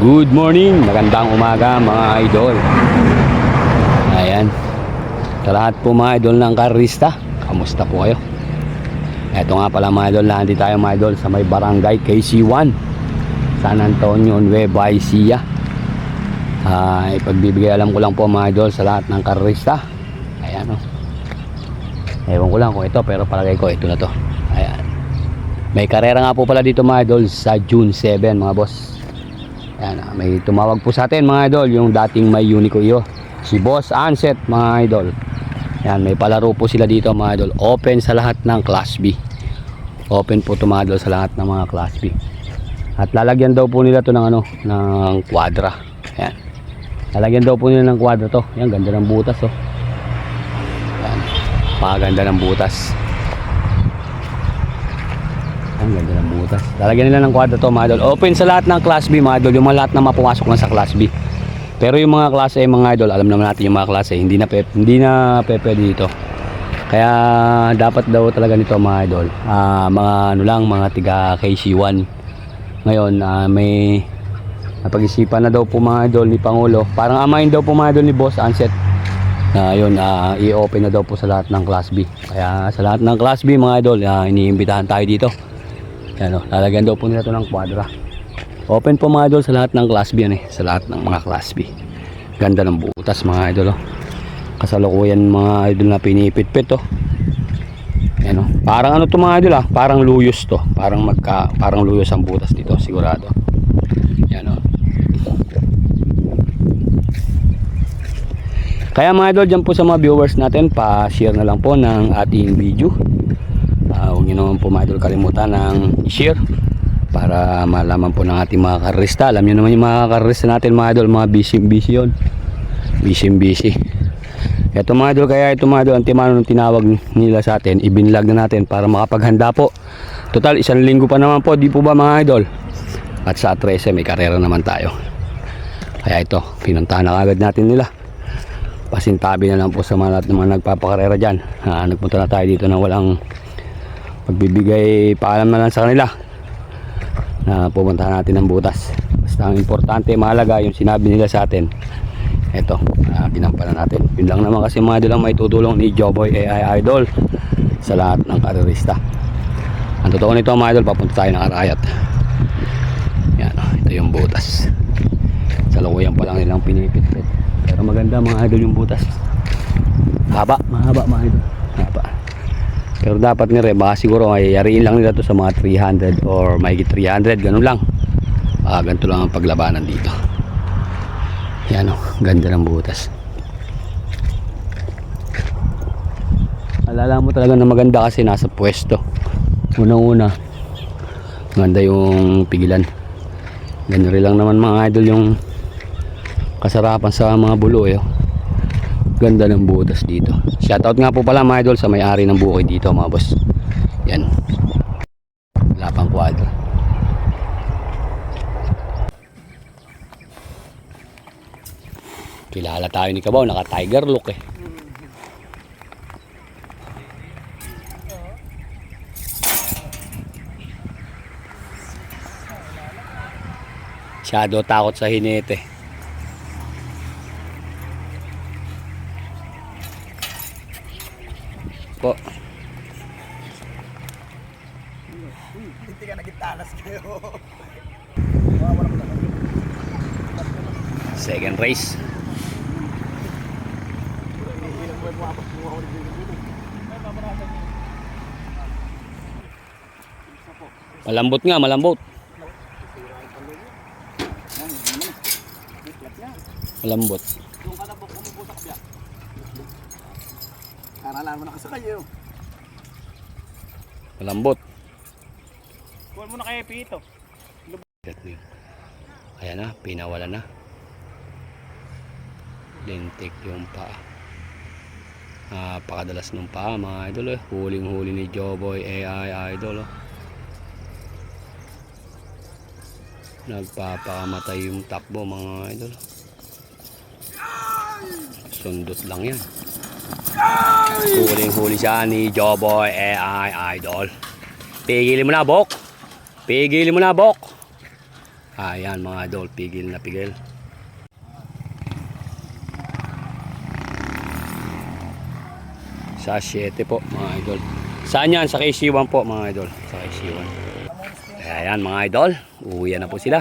Good morning, magandang umaga mga idol. Ayan. Sa lahat po mga idol ng karista, kamusta po kayo? Ito nga pala mga idol, nandito tayo mga idol sa may barangay KC1 San Antonio Nueva Ecija. Ah, ipagbibigay alam ko lang po mga idol sa lahat ng karista. Ayan o. Ewan ko lang kung ito pero palagay ko ito na to. Ayan. May karera nga po pala dito mga idol sa June 7 mga boss. Ayan, ah, may tumawag po sa atin mga idol, yung dating may Unico iyo. Si Boss Anset mga idol. Ayan, may palaro po sila dito mga idol. Open sa lahat ng Class B. Open po idol sa lahat ng mga Class B. At lalagyan daw po nila to ng ano, ng kwadra. Ayan. Lalagyan daw po nila ng kwadra to. Ayan, ganda ng butas oh. Ayan. Paganda ng butas. Ang ganda ng butas. Lalagyan nila ng kwadro to mga idol. Open sa lahat ng class B mga idol. Yung mga lahat na mapapasok na sa class B. Pero yung mga klase A mga idol, alam naman natin yung mga klase A, hindi na pe, hindi na pe, pwede dito. Kaya dapat daw talaga nito mga idol. ah, mga ano lang, mga tiga KC1. Ngayon, ah, may napag-isipan na daw po mga idol ni Pangulo. Parang amain daw po mga idol ni Boss Anset na yun ah, i-open na daw po sa lahat ng class B kaya sa lahat ng class B mga idol ah, iniimbitahan tayo dito yan o, lalagyan daw po nila to ng kwadra. Open po mga idol sa lahat ng class B yan eh, sa lahat ng mga class B. Ganda ng butas mga idol oh. kasalukuyan mga idol na pinipit-pit oh. yan o, parang ano to mga idol ah? Parang luyos to. Parang magka, parang luyos ang butas dito sigurado. Yan o Kaya mga idol, dyan po sa mga viewers natin, pa-share na lang po ng ating video. Uh, huwag nyo naman po mga kalimutan ng i-share para malaman po ng ating mga karista. Alam nyo naman yung mga karista natin mga idol, mga busy-busy yun. Busy-busy. Ito mga idol, kaya ito mga idol, ang timano ng tinawag nila sa atin, ibinlag na natin para makapaghanda po. Total, isang linggo pa naman po, di po ba mga idol? At sa 13, may karera naman tayo. Kaya ito, pinuntahan na agad natin nila pasintabi na lang po sa mga mga nagpapakarera dyan Ah, nagpunta na tayo dito na walang pagbibigay paalam na lang sa kanila na pupuntahan natin ng butas. Basta ang importante mahalaga yung sinabi nila sa atin. Eto uh, ginampanan natin. Yun lang naman kasi mga lang may tutulong ni Joboy AI Idol sa lahat ng karerista ang totoo nito mga idol papunta tayo ng Arayat. Yan ito yung butas. Sa lukuyan pa lang nilang pinipit-pit pero maganda mga idol yung butas. Haba. Mahaba mga idol. Haba pero dapat nga rin baka siguro ay yariin lang nila to sa mga 300 or may 300 ganun lang. Ah, ganito lang ang paglabanan dito. Yan o ganda ng butas. Alala mo talaga na maganda kasi nasa pwesto. Unang una maganda yung pigilan. Ganun rin lang naman mga idol yung kasarapan sa mga bulo eh. Ganda ng butas dito. Shoutout nga po pala mga idol sa may-ari ng bukid dito mga boss. Yan. Wala pang kwadro. Kilala tayo ni Kabaw, naka tiger look eh. Shadow takot sa hinete. Po. Hindi ka nagitalas kayo. Second race. Malambot nga, malambot. Malambot. Karalan mo nakasakay yun. Malambot. Kuhan mo na kay Pito. Ayan na, pinawala na. Lintik yung paa. Napakadalas ng paa mga idol eh. Huling huli ni Joboy AI idol oh. Nagpapakamatay yung takbo mga idol. Sundot lang yan. Huling huli siya ni Joboy AI idol. Pigilin mo na, Bok. Pigilin mo na, Bok. Ayan mga idol, pigil na pigil. Sa 7 po mga idol. Saan yan? Sa KC1 po mga idol. Sa KC1. Ayan mga idol, uuwi na po sila.